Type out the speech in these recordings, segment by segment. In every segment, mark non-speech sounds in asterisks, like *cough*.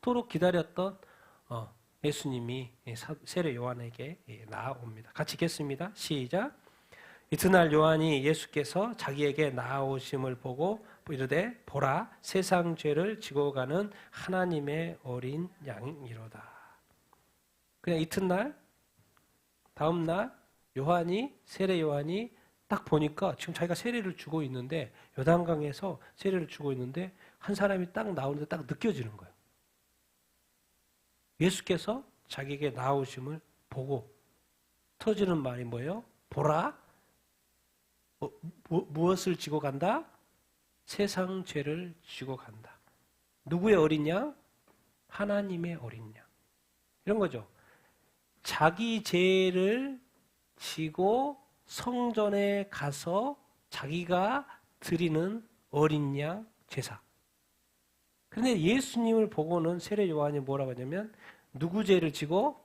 그토록 기다렸던 어, 예수님이 세례 요한에게 예, 나옵니다. 같이 읽겠습니다. 시작. 이튿날 요한이 예수께서 자기에게 나오심을 보고 이르되 보라 세상 죄를 지고 가는 하나님의 어린 양이로다. 그냥 이튿날 다음 날 요한이 세례 요한이 딱 보니까 지금 자기가 세례를 주고 있는데 요단강에서 세례를 주고 있는데 한 사람이 딱 나오는데 딱 느껴지는 거예요. 예수께서 자기에게 나오심을 보고 터지는 말이 뭐예요? 보라 뭐, 뭐, 무엇을 지고 간다? 세상 죄를 지고 간다. 누구의 어린 양? 하나님의 어린 양. 이런 거죠. 자기 죄를 지고 성전에 가서 자기가 드리는 어린 양 제사. 그런데 예수님을 보고는 세례 요한이 뭐라고 하냐면 누구 죄를 지고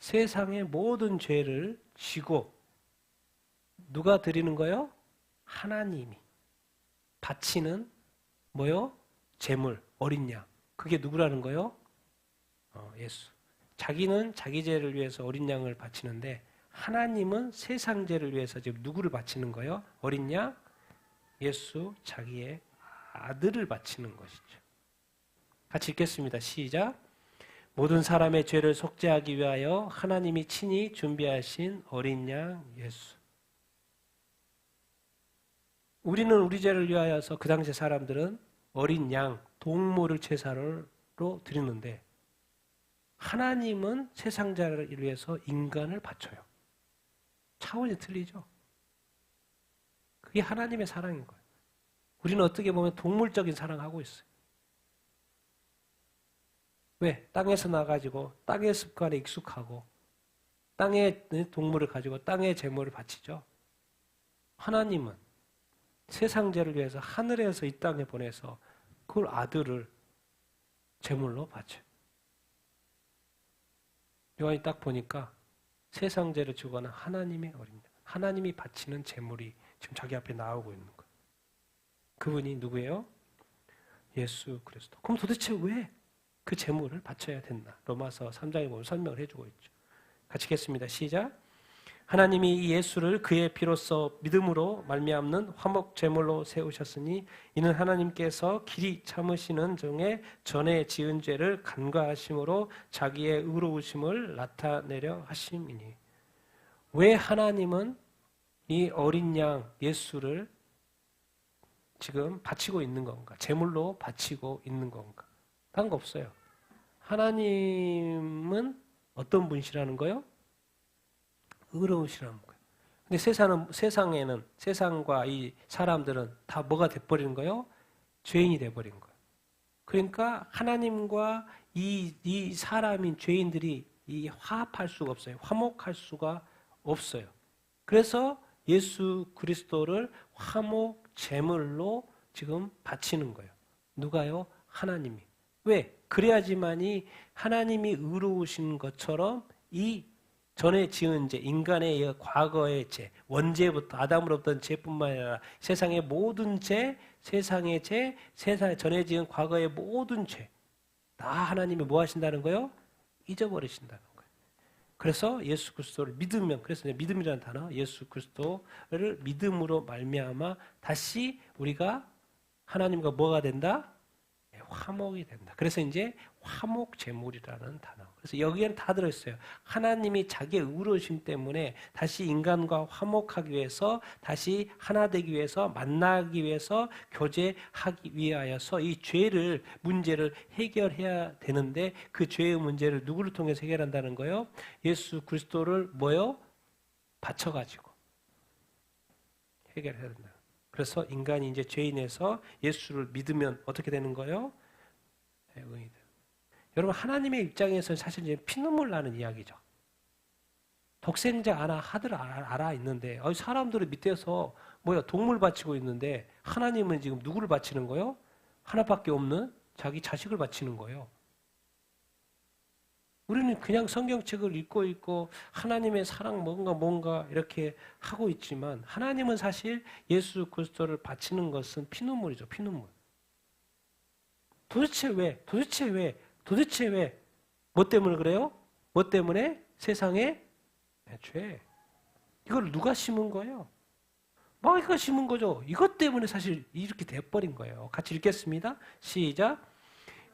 세상의 모든 죄를 지고 누가 드리는 거요? 하나님이 바치는 뭐요? 재물 어린 양. 그게 누구라는 거요? 어, 예수. 자기는 자기 죄를 위해서 어린 양을 바치는데 하나님은 세상 죄를 위해서 지금 누구를 바치는 거요? 어린 양? 예수 자기의 아들을 바치는 것이죠. 같이 읽겠습니다. 시작. 모든 사람의 죄를 속죄하기 위하여 하나님이 친히 준비하신 어린 양 예수. 우리는 우리 죄를 위하여서 그 당시 사람들은 어린 양, 동물을 제사로 드리는데 하나님은 세상 자를 위해서 인간을 바쳐요. 차원이 틀리죠. 그게 하나님의 사랑인 거예요. 우리는 어떻게 보면 동물적인 사랑하고 있어요. 왜? 땅에서 나가지고 땅의 습관에 익숙하고 땅의 동물을 가지고 땅의 재물을 바치죠. 하나님은 세상 죄를 위해서 하늘에서 이 땅에 보내서 그걸 아들을 제물로 바쳐요. 요한이 딱 보니까 세상 죄를 주거나 하나님의 어린 하나님이 바치는 제물이 지금 자기 앞에 나오고 있는 거예요. 그분이 누구예요? 예수 그리스도. 그럼 도대체 왜 그 제물을 바쳐야 된다? 로마서 3장에 보면 설명을 해주고 있죠. 같이 읽겠습니다. 시작. 하나님이 예수를 그의 피로써 믿음으로 말미암는 화목 제물로 세우셨으니 이는 하나님께서 길이 참으시는 중에 전에 지은 죄를 간과하심으로 자기의 의로우심을 나타내려 하심이니 왜 하나님은 이 어린 양 예수를 지금 바치고 있는 건가? 제물로 바치고 있는 건가? 다른 거 없어요. 하나님은 어떤 분이시라는 거요? 의로우시라는 거예요. 근데 세상은, 세상에는, 세상과 이 사람들은 다 뭐가 돼버리는 거예요? 죄인이 돼버린 거예요. 그러니까 하나님과 이, 이 사람인 죄인들이 이 화합할 수가 없어요. 화목할 수가 없어요. 그래서 예수 그리스도를 화목 제물로 지금 바치는 거예요. 누가요? 하나님이. 왜? 그래야지만이 하나님이 의로우신 것처럼 이 전에 지은 죄, 인간의 과거의 죄, 원죄부터 아담으로부터 죄뿐만 아니라 세상의 모든 죄, 세상의 죄, 세상 전에 지은 과거의 모든 죄, 다 하나님이 뭐 하신다는 거요? 잊어버리신다는 거예요. 그래서 예수 그리스도를 믿으면, 그래서 믿음이라는 단어, 예수 그리스도를 믿음으로 말미암아 다시 우리가 하나님과 뭐가 된다? 화목이 된다. 그래서 이제 화목 제물이라는 단어. 그래서 여기에는 다 들어있어요. 하나님이 자기의 의로우심 때문에 다시 인간과 화목하기 위해서 다시 하나 되기 위해서 만나기 위해서 교제하기 위하여서 이 죄를 문제를 해결해야 되는데 그 죄의 문제를 누구를 통해서 해결한다는 거요? 예수 그리스도를 뭐요? 바쳐 가지고 해결해야 된다. 그래서 인간이 이제 죄인에서 예수를 믿으면 어떻게 되는 거요? 의인이 돼. 여러분 하나님의 입장에서 사실 이제 피눈물 나는 이야기죠. 독생자 하나 하들 알아 있는데 어, 사람들을 밑에서 뭐야 동물 바치고 있는데 하나님은 지금 누구를 바치는 거요? 하나밖에 없는 자기 자식을 바치는 거예요. 우리는 그냥 성경책을 읽고 있고 하나님의 사랑 뭔가 뭔가 이렇게 하고 있지만 하나님은 사실 예수 그리스도를 바치는 것은 피눈물이죠. 피눈물. 도대체 왜? 도대체 왜? 도대체 왜? 뭐 때문에 그래요? 뭐 때문에? 세상에 네, 죄. 이걸 누가 심은 거예요? 마귀가 심은 거죠. 이것 때문에 사실 이렇게 돼버린 거예요. 같이 읽겠습니다. 시작.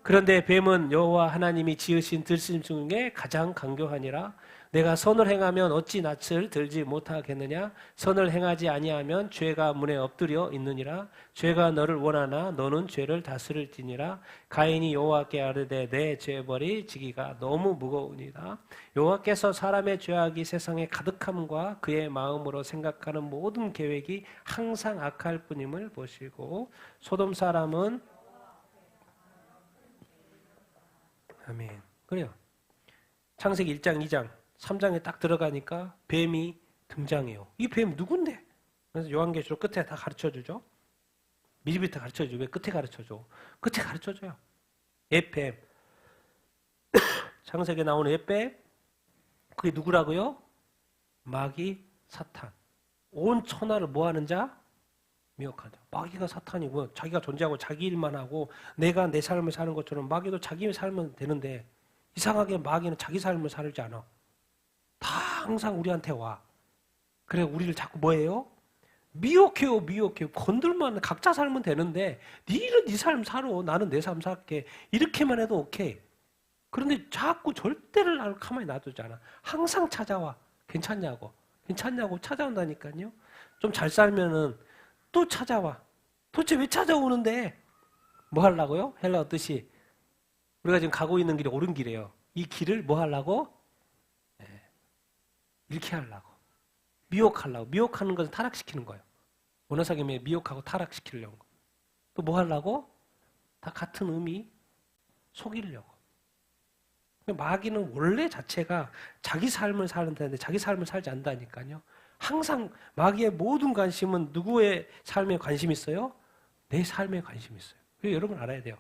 그런데 뱀은 여호와 하나님이 지으신 들심 중에 가장 강교하니라. 내가 선을 행하면 어찌 낯을 들지 못하겠느냐? 선을 행하지 아니하면 죄가 문에 엎드려 있느니라. 죄가 너를 원하나 너는 죄를 다스릴지니라. 가인이 여호와께 아르되 내 죄벌이 지기가 너무 무거우니라. 여호와께서 사람의 죄악이 세상에 가득함과 그의 마음으로 생각하는 모든 계획이 항상 악할 뿐임을 보시고 소돔 사람은 아멘. 그래요. 창세기 1장, 2장, 3장에 딱 들어가니까 뱀이 등장해요. 이 뱀 누군데? 그래서 요한계시록 끝에 다 가르쳐 주죠. 미리부터 가르쳐 주죠. 왜 끝에 가르쳐 줘? 끝에 가르쳐 줘요. 에뱀. *coughs* 창세기에 나오는 에뱀. 그게 누구라고요? 마귀, 사탄. 온 천하를 뭐 하는 자? 미혹하다. 마귀가 사탄이고 자기가 존재하고 자기 일만 하고 내가 내 삶을 사는 것처럼 마귀도 자기 삶은 되는데 이상하게 마귀는 자기 삶을 살지 않아. 다 항상 우리한테 와. 그래 우리를 자꾸 뭐해요? 미혹해요, 미혹해요. 건들만 각자 살면 되는데 니는 네 삶 살아, 나는 내 삶 살게. 이렇게만 해도 오케이. 그런데 자꾸 절대를 나를 가만히 놔두지 않아. 항상 찾아와. 괜찮냐고. 괜찮냐고 찾아온다니까요. 좀 잘 살면은 또 찾아와. 도대체 왜 찾아오는데? 뭐 하려고요? 헬라어 뜻이 우리가 지금 가고 있는 길이 옳은 길이에요. 이 길을 뭐 하려고? 네. 이렇게 하려고. 미혹하려고. 미혹하는 것은 타락시키는 거예요. 원어사김에 미혹하고 타락시키려고. 또뭐 하려고? 다 같은 의미. 속이려고. 마귀는 원래 자체가 자기 삶을 사는데 자기 삶을 살지 않다니까요. 항상 마귀의 모든 관심은 누구의 삶에 관심 있어요? 내 삶에 관심 있어요. 그리고 여러분 알아야 돼요.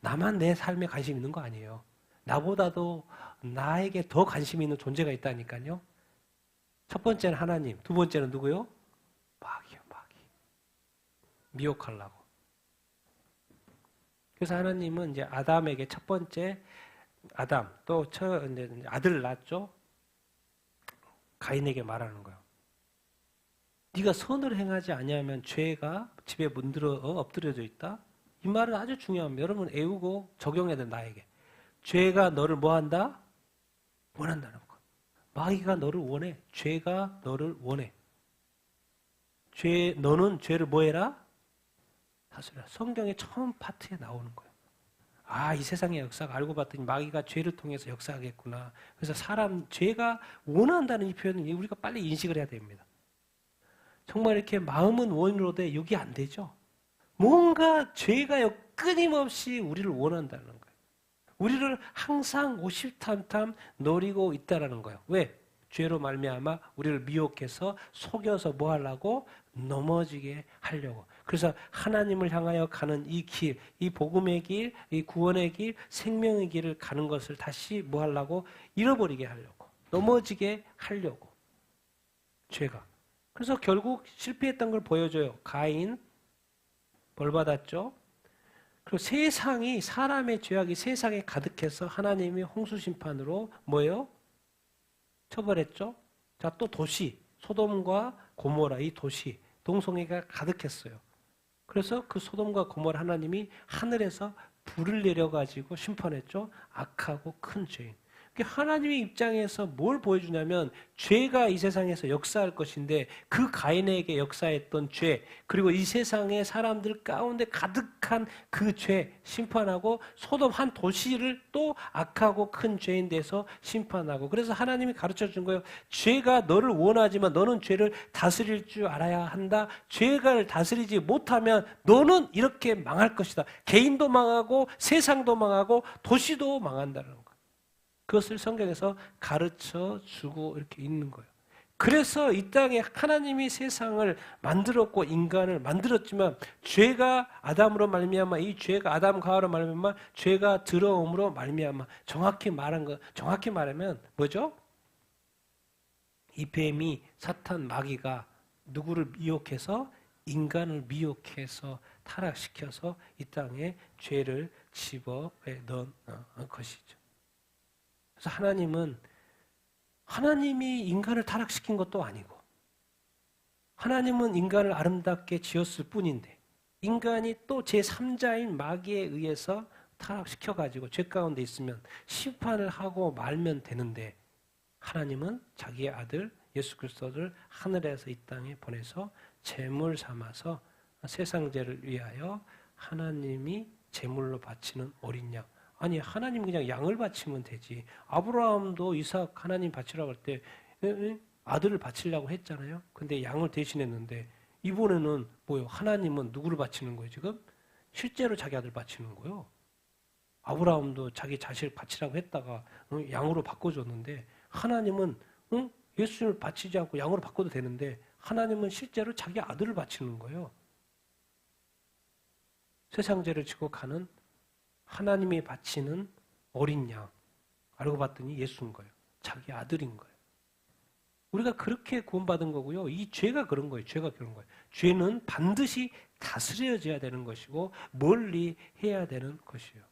나만 내 삶에 관심 있는 거 아니에요. 나보다도 나에게 더 관심 있는 존재가 있다니까요. 첫 번째는 하나님, 두 번째는 누구요? 마귀요, 마귀. 미혹하려고. 그래서 하나님은 이제 아담에게 첫 번째 아담 또 아들을 낳았죠. 가인에게 말하는 거예요. 네가 선을 행하지 아니하면 죄가 집에 문들어 엎드려져 있다. 이 말은 아주 중요합니다. 여러분 애우고 적용해야 돼 나에게. 죄가 너를 뭐한다? 원한다는 거. 마귀가 너를 원해. 죄가 너를 원해. 죄 너는 죄를 뭐해라? 다스려. 성경의 처음 파트에 나오는 거예요. 아, 이 세상의 역사가 알고 봤더니 마귀가 죄를 통해서 역사하겠구나. 그래서 사람 죄가 원한다는 이 표현은 우리가 빨리 인식을 해야 됩니다. 정말 이렇게 마음은 원으로되 육이 안 되죠. 뭔가 죄가 끊임없이 우리를 원한다는 거예요. 우리를 항상 오실탐탐 노리고 있다라는 거예요. 왜? 죄로 말미암아 우리를 미혹해서 속여서 뭐 하려고 넘어지게 하려고. 그래서 하나님을 향하여 가는 이 길, 이 복음의 길, 이 구원의 길, 생명의 길을 가는 것을 다시 뭐 하려고 잃어버리게 하려고. 넘어지게 하려고. 죄가. 그래서 결국 실패했던 걸 보여줘요. 가인 벌 받았죠. 그리고 세상이 사람의 죄악이 세상에 가득해서 하나님이 홍수 심판으로 뭐예요? 처벌했죠. 자, 또 도시 소돔과 고모라 이 도시 동성애가 가득했어요. 그래서 그 소돔과 고모라 하나님이 하늘에서 불을 내려 가지고 심판했죠. 악하고 큰 죄인. 하나님의 입장에서 뭘 보여주냐면 죄가 이 세상에서 역사할 것인데 그 가인에게 역사했던 죄 그리고 이 세상의 사람들 가운데 가득한 그 죄 심판하고 소돔 한 도시를 또 악하고 큰 죄인 돼서 심판하고 그래서 하나님이 가르쳐 준 거예요. 죄가 너를 원하지만 너는 죄를 다스릴 줄 알아야 한다. 죄가 다스리지 못하면 너는 이렇게 망할 것이다. 개인도 망하고 세상도 망하고 도시도 망한다는 거예요. 그것을 성경에서 가르쳐 주고 이렇게 있는 거예요. 그래서 이 땅에 하나님이 세상을 만들었고 인간을 만들었지만 죄가 아담으로 말미암아 이 죄가 아담 가와로 말미암아 죄가 들어옴으로 말미암아 정확히 말한 거 정확히 말하면 뭐죠? 이 뱀이 사탄 마귀가 누구를 미혹해서 인간을 미혹해서 타락시켜서 이 땅에 죄를 집어에 넣은 어, 것이죠. 그래서 하나님은 하나님이 인간을 타락시킨 것도 아니고 하나님은 인간을 아름답게 지었을 뿐인데 인간이 또 제3자인 마귀에 의해서 타락시켜 가지고 죄 가운데 있으면 심판을 하고 말면 되는데 하나님은 자기의 아들 예수 그리스도를 하늘에서 이 땅에 보내서 제물 삼아서 세상 죄를 위하여 하나님이 제물로 바치는 어린 양 아니 하나님 그냥 양을 바치면 되지. 아브라함도 이삭 하나님 바치라고 할 때 아들을 바치려고 했잖아요. 근데 양을 대신했는데 이번에는 뭐요? 하나님은 누구를 바치는 거예요 지금? 실제로 자기 아들 바치는 거예요. 아브라함도 자기 자식을 바치라고 했다가 응, 양으로 바꿔줬는데 하나님은 응? 예수님을 바치지 않고 양으로 바꿔도 되는데 하나님은 실제로 자기 아들을 바치는 거예요. 세상 죄를 지고 가는 하나님이 바치는 어린 양. 알고 봤더니 예수인 거예요. 자기 아들인 거예요. 우리가 그렇게 구원받은 거고요. 이 죄가 그런 거예요. 죄가 그런 거예요. 죄는 반드시 다스려져야 되는 것이고 멀리 해야 되는 것이에요.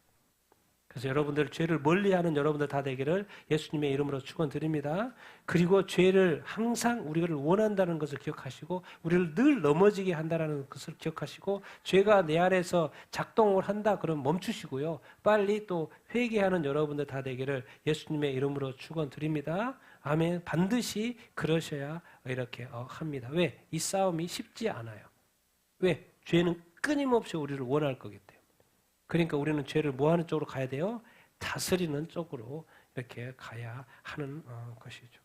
그래서 여러분들 죄를 멀리하는 여러분들 다 되기를 예수님의 이름으로 축원드립니다. 그리고 죄를 항상 우리를 원한다는 것을 기억하시고 우리를 늘 넘어지게 한다는 것을 기억하시고 죄가 내 안에서 작동을 한다 그럼 멈추시고요. 빨리 또 회개하는 여러분들 다 되기를 예수님의 이름으로 축원드립니다. 아멘. 반드시 그러셔야 이렇게 어, 합니다. 왜? 이 싸움이 쉽지 않아요. 왜? 죄는 끊임없이 우리를 원할 거기 때문에. 그러니까 우리는 죄를 뭐 하는 쪽으로 가야 돼요? 다스리는 쪽으로 이렇게 가야 하는 어, 것이죠.